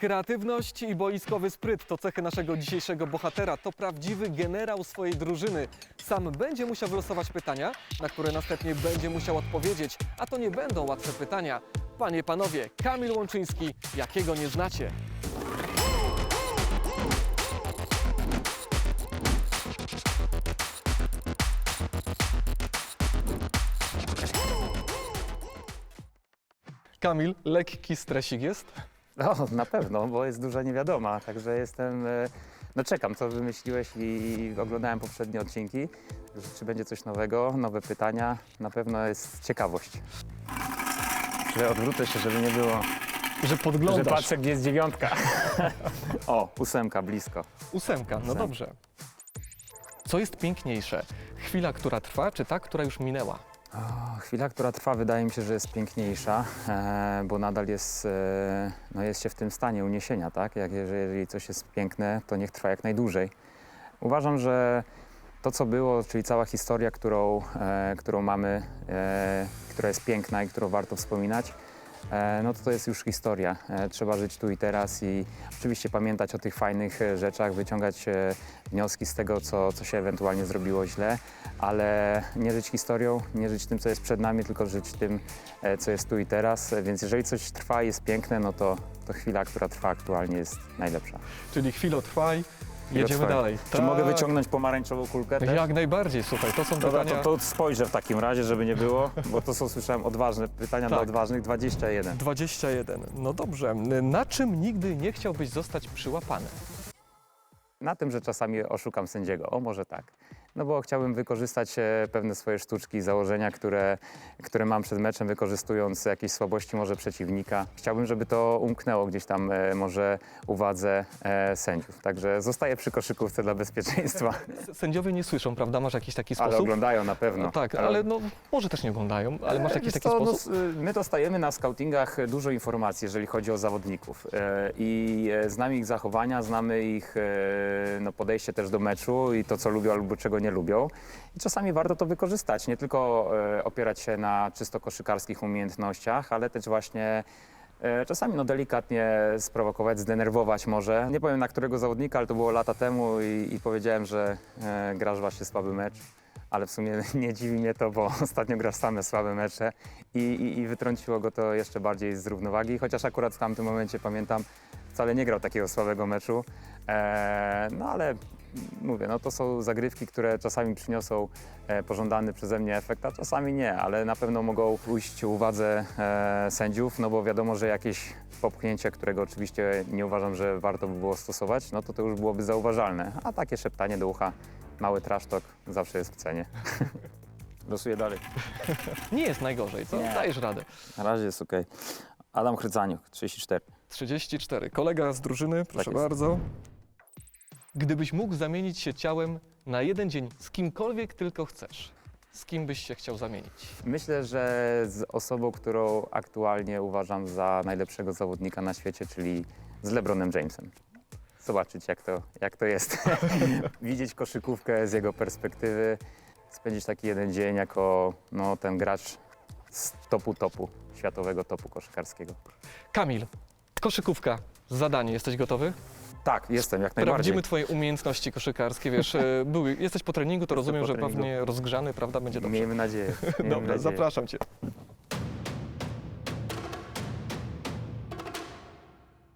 Kreatywność i boiskowy spryt to cechy naszego dzisiejszego bohatera. To prawdziwy generał swojej drużyny. Sam będzie musiał wylosować pytania, na które następnie będzie musiał odpowiedzieć, a to nie będą łatwe pytania. Panie, panowie, Kamil Łączyński, jakiego nie znacie? Kamil, lekki stresik jest? No, na pewno, bo jest duża niewiadoma, także jestem, e, no czekam, co wymyśliłeś i oglądałem poprzednie odcinki, że czy będzie coś nowego, nowe pytania, na pewno jest ciekawość. Że odwrócę się, żeby nie było, Że że podglądasz. patrzę, gdzie jest dziewiątka. o, ósemka, blisko. Ósemka, no dobrze. Co jest piękniejsze? Chwila, która trwa, czy ta, która już minęła? Chwila, która trwa, wydaje mi się, że jest piękniejsza, e, bo nadal jest, e, no jest się w tym stanie uniesienia, tak? Jak, jeżeli, coś jest piękne, to niech trwa jak najdłużej. Uważam, że to, co było, czyli cała historia, którą, e, którą mamy, e, która jest piękna i którą warto wspominać, no to to jest już historia. E, trzeba żyć tu i teraz i oczywiście pamiętać o tych fajnych e, rzeczach, wyciągać e, wnioski z tego, co, co się ewentualnie zrobiło źle, ale nie żyć historią, nie żyć tym, co jest przed nami, tylko żyć tym, e, co jest tu i teraz. E, Więc jeżeli coś trwa i jest piękne, no to, to chwila, która trwa aktualnie jest najlepsza. Czyli chwilotrwaj, jedziemy dalej. Czy mogę wyciągnąć pomarańczową kulkę też? Jak najbardziej, słuchaj, to są Dobra, pytania... to, to spojrzę w takim razie, żeby nie było, bo to są, słyszałem, odważne pytania dla Tak. odważnych, 21. 21. No dobrze. Na czym nigdy nie chciałbyś zostać przyłapany? Na tym, że czasami oszukam sędziego, o może tak. No bo chciałbym wykorzystać e, pewne swoje sztuczki, założenia, które, które mam przed meczem, wykorzystując jakieś słabości może przeciwnika. Chciałbym, żeby to umknęło gdzieś tam e, może uwadze e, sędziów. Także zostaję przy koszykówce dla bezpieczeństwa, Sędziowie nie słyszą, prawda? Masz jakiś taki ale sposób? oglądają na pewno. No tak, ale no może też nie oglądają, ale masz jakiś Wiesz taki co, no, sposób? s- my dostajemy na scoutingach dużo informacji, jeżeli chodzi o zawodników. E, I e, znamy ich zachowania, znamy ich e, no, podejście też do meczu i to, co lubią albo czego nie lubią. I czasami warto to wykorzystać, nie tylko e, opierać się na czysto koszykarskich umiejętnościach, ale też właśnie e, czasami no, delikatnie sprowokować, zdenerwować może. Nie powiem na którego zawodnika, ale to było lata temu i, i powiedziałem, że e, grasz właśnie słaby mecz ale w sumie nie dziwi mnie to, bo ostatnio gra same słabe mecze i, i, i wytrąciło go to jeszcze bardziej z równowagi, chociaż akurat w tamtym momencie pamiętam, wcale nie grał takiego słabego meczu, e, no ale mówię, no to są zagrywki, które czasami przyniosą e, pożądany przeze mnie efekt, a czasami nie, ale na pewno mogą ujść uwadze e, sędziów, no bo wiadomo, że jakieś popchnięcie, którego oczywiście nie uważam, że warto by było stosować, no to to już byłoby zauważalne, a takie szeptanie do ucha Mały trash talk zawsze jest w cenie. Losuję dalej. Nie jest najgorzej, co? Nie. Dajesz radę. Na razie jest ok. Adam Chrycaniuk, 34. 34. Kolega z drużyny, proszę jest. bardzo. Gdybyś mógł zamienić się ciałem na jeden dzień z kimkolwiek tylko chcesz, z kim byś się chciał zamienić? Myślę, że z osobą, którą aktualnie uważam za najlepszego zawodnika na świecie, czyli z LeBronem Jamesem. Zobaczyć, jak to, jak to jest. Widzieć koszykówkę z jego perspektywy, spędzić taki jeden dzień jako no, ten gracz z topu topu, światowego topu koszykarskiego. Kamil, koszykówka, zadanie, jesteś gotowy? Tak, jestem jak najbardziej. Sprawdzimy twoje umiejętności koszykarskie, wiesz, e, były, jesteś po treningu, to Jestem rozumiem, po że treningu. pewnie rozgrzany, prawda, będzie dobrze. Miejmy nadzieję. Miejmy Dobra, nadzieję. zapraszam cię.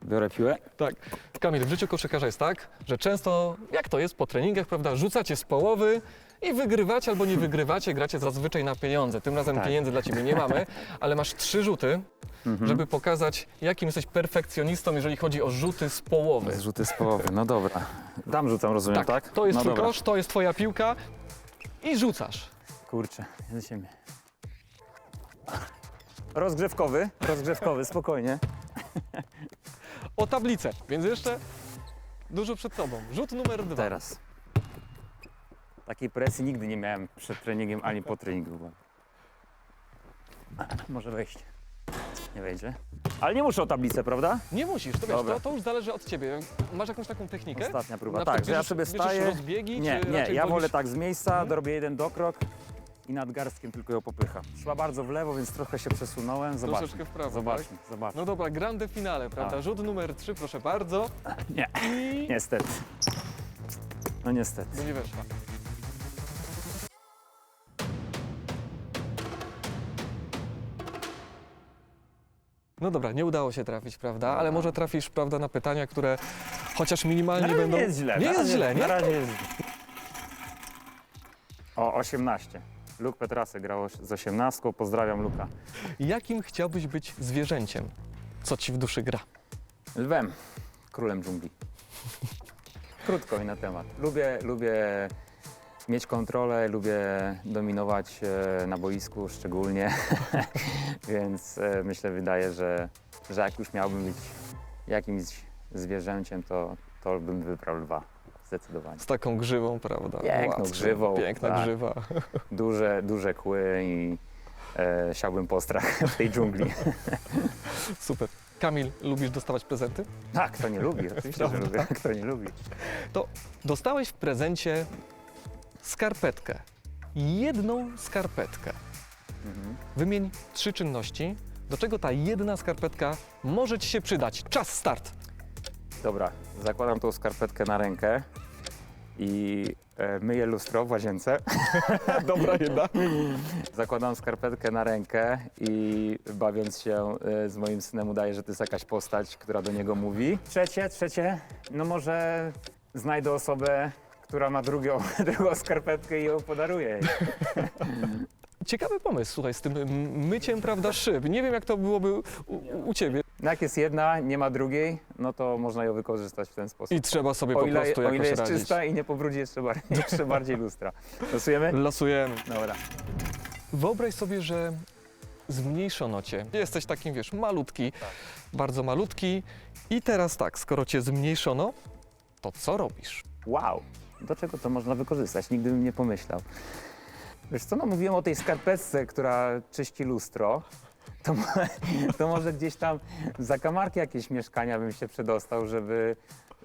Biorę piłę. Tak. Kamil, w życiu koszykarza jest tak, że często, jak to jest po treningach, prawda, rzucacie z połowy i wygrywacie albo nie wygrywacie, gracie zazwyczaj na pieniądze. Tym razem Tak. pieniędzy dla ciebie nie mamy, ale masz trzy rzuty, Mhm. żeby pokazać, jakim jesteś perfekcjonistą, jeżeli chodzi o rzuty z połowy. Zrzuty z połowy, no dobra. Dam rzucam, rozumiem, tak? To jest no twój dobra. kosz, to jest twoja piłka i rzucasz. Kurczę, lecimy. Rozgrzewkowy, rozgrzewkowy, spokojnie. O tablicę, więc jeszcze dużo przed tobą. Rzut numer dwa. Teraz. Takiej presji nigdy nie miałem przed treningiem ani po treningu. Może wejść. Nie wejdzie. Ale nie muszę o tablicę, prawda? Nie musisz, to wiesz, Dobra. to, to już zależy od ciebie. Masz jakąś taką technikę? Ostatnia próba. Na Tak, że ja sobie staję. rozbiegi, Nie, czy nie, ja wolisz- wolę tak z miejsca, Mhm. dorobię jeden dokrok i nadgarstkiem tylko ją popycha. Szła bardzo w lewo, więc trochę się przesunąłem. Zobaczmy. Troszeczkę w prawo, Zobaczmy, zobaczmy. No dobra, grande finale, prawda? A. Rzut numer 3, proszę bardzo. Nie, I... niestety. No niestety. No nie weszła. No dobra, nie udało się trafić, prawda? Ale może trafisz, prawda, na pytania, które chociaż minimalnie będą... nie jest źle. Nie na jest razie, źle, nie? Na razie jest O, 18. Luke Petrasy grał z 18. Pozdrawiam Luka. Jakim chciałbyś być zwierzęciem? Co ci w duszy gra? Lwem, królem dżungli. Krótko i na temat. Lubię, lubię mieć kontrolę, lubię dominować e, na boisku szczególnie, więc e, myślę, wydaje, że, że jak już miałbym być jakimś zwierzęciem, to, to bym wybrał lwa. Zdecydowanie. Z taką grzywą, prawda? Piękną Łaską. grzywą, Piękna tak. grzywa. Duże, duże kły i e, siałbym postrach w tej dżungli. Super. Kamil, lubisz dostawać prezenty? Tak, kto nie lubi, oczywiście, że lubię. Kto nie lubi. Dostałeś w prezencie skarpetkę. Jedną skarpetkę. Mhm. Wymień trzy czynności, do czego ta jedna skarpetka może Ci się przydać. Czas, start. Dobra, zakładam tą skarpetkę na rękę i e, myję lustro w łazience. Dobra jedna. Zakładam skarpetkę na rękę i bawiąc się e, z moim synem udaję, że to jest jakaś postać, która do niego mówi. Trzecie, trzecie, no może znajdę osobę, która ma drugą, drugą skarpetkę i ją podaruję. jej. Ciekawy pomysł, słuchaj, z tym m- myciem, prawda, szyb. Nie wiem, jak to byłoby u, u Ciebie. No jak jest jedna, nie ma drugiej, no to można ją wykorzystać w ten sposób. I trzeba sobie po prostu o jakoś ile jest radzić. czysta i nie pobrudzi jeszcze bardziej, jeszcze bardziej lustra. Losujemy? Losujemy. Dobra. Wyobraź sobie, że zmniejszono Cię. Jesteś takim, wiesz, malutki, bardzo malutki. I teraz tak, skoro Cię zmniejszono, to co robisz? Wow, do czego to można wykorzystać? Nigdy bym nie pomyślał. Wiesz co, no mówiłem o tej skarpetce, która czyści lustro. To, to może gdzieś tam w zakamarki jakieś mieszkania bym się przedostał, żeby,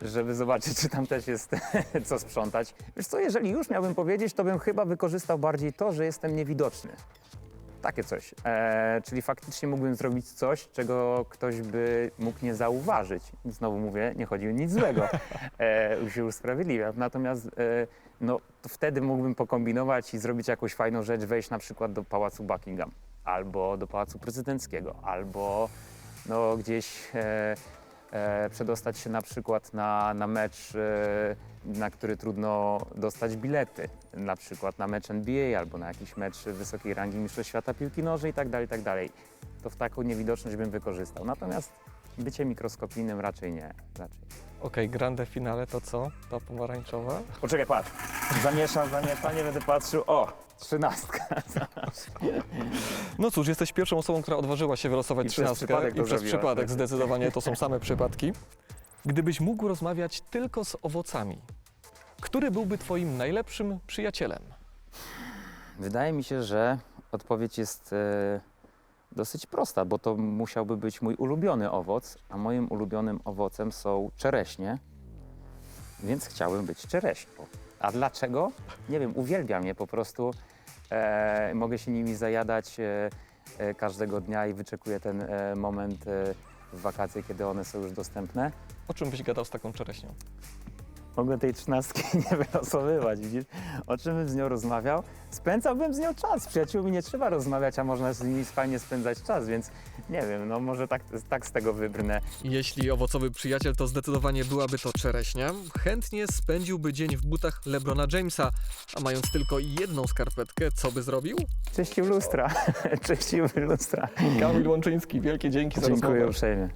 żeby zobaczyć, czy tam też jest co sprzątać. Wiesz co, jeżeli już miałbym powiedzieć, to bym chyba wykorzystał bardziej to, że jestem niewidoczny. Takie coś. E, czyli faktycznie mógłbym zrobić coś, czego ktoś by mógł nie zauważyć. Znowu mówię, nie chodzi o nic złego. E, się usprawiedliwiam. Natomiast e, no, to wtedy mógłbym pokombinować i zrobić jakąś fajną rzecz, wejść na przykład do Pałacu Buckingham, albo do Pałacu Prezydenckiego, albo no, gdzieś e, przedostać się na przykład na, na mecz, e, na który trudno dostać bilety, na przykład na mecz NBA albo na jakiś mecz wysokiej rangi Mistrzostw Świata Piłki Nożnej i tak dalej, i tak. To w taką niewidoczność bym wykorzystał. Natomiast bycie mikroskopijnym raczej nie. Raczej. Okej, grande finale to co? Ta pomarańczowa? Poczekaj, patrz. Zamieszam, zamieszam, nie będę patrzył. O, trzynastka. No cóż, jesteś pierwszą osobą, która odważyła się wylosować I przez trzynastkę przypadek i to przez przypadek tak? zdecydowanie to są same przypadki. Gdybyś mógł rozmawiać tylko z owocami, który byłby twoim najlepszym przyjacielem? Wydaje mi się, że odpowiedź jest e, dosyć prosta, bo to musiałby być mój ulubiony owoc, a moim ulubionym owocem są czereśnie, więc chciałbym być czereśnią. A dlaczego? Nie wiem, uwielbiam je po prostu. E, mogę się nimi zajadać e, e, każdego dnia i wyczekuję ten e, moment e, w wakacje, kiedy one są już dostępne. O czym byś gadał z taką czereśnią? Mogę tej trzynastki nie wylosowywać, widzisz? O czym bym z nią rozmawiał? Spędzałbym z nią czas. Z przyjaciółmi nie trzeba rozmawiać, a można z nimi fajnie spędzać czas, więc nie wiem, no może tak, tak z tego wybrnę. Jeśli owocowy przyjaciel, to zdecydowanie byłaby to czereśnia. Chętnie spędziłby dzień w butach LeBrona Jamesa, a mając tylko jedną skarpetkę, co by zrobił? Czyścił lustra, czyścił lustra. Kamil Łączyński, wielkie dzięki za Dziękuję rozmowę. uprzejmie.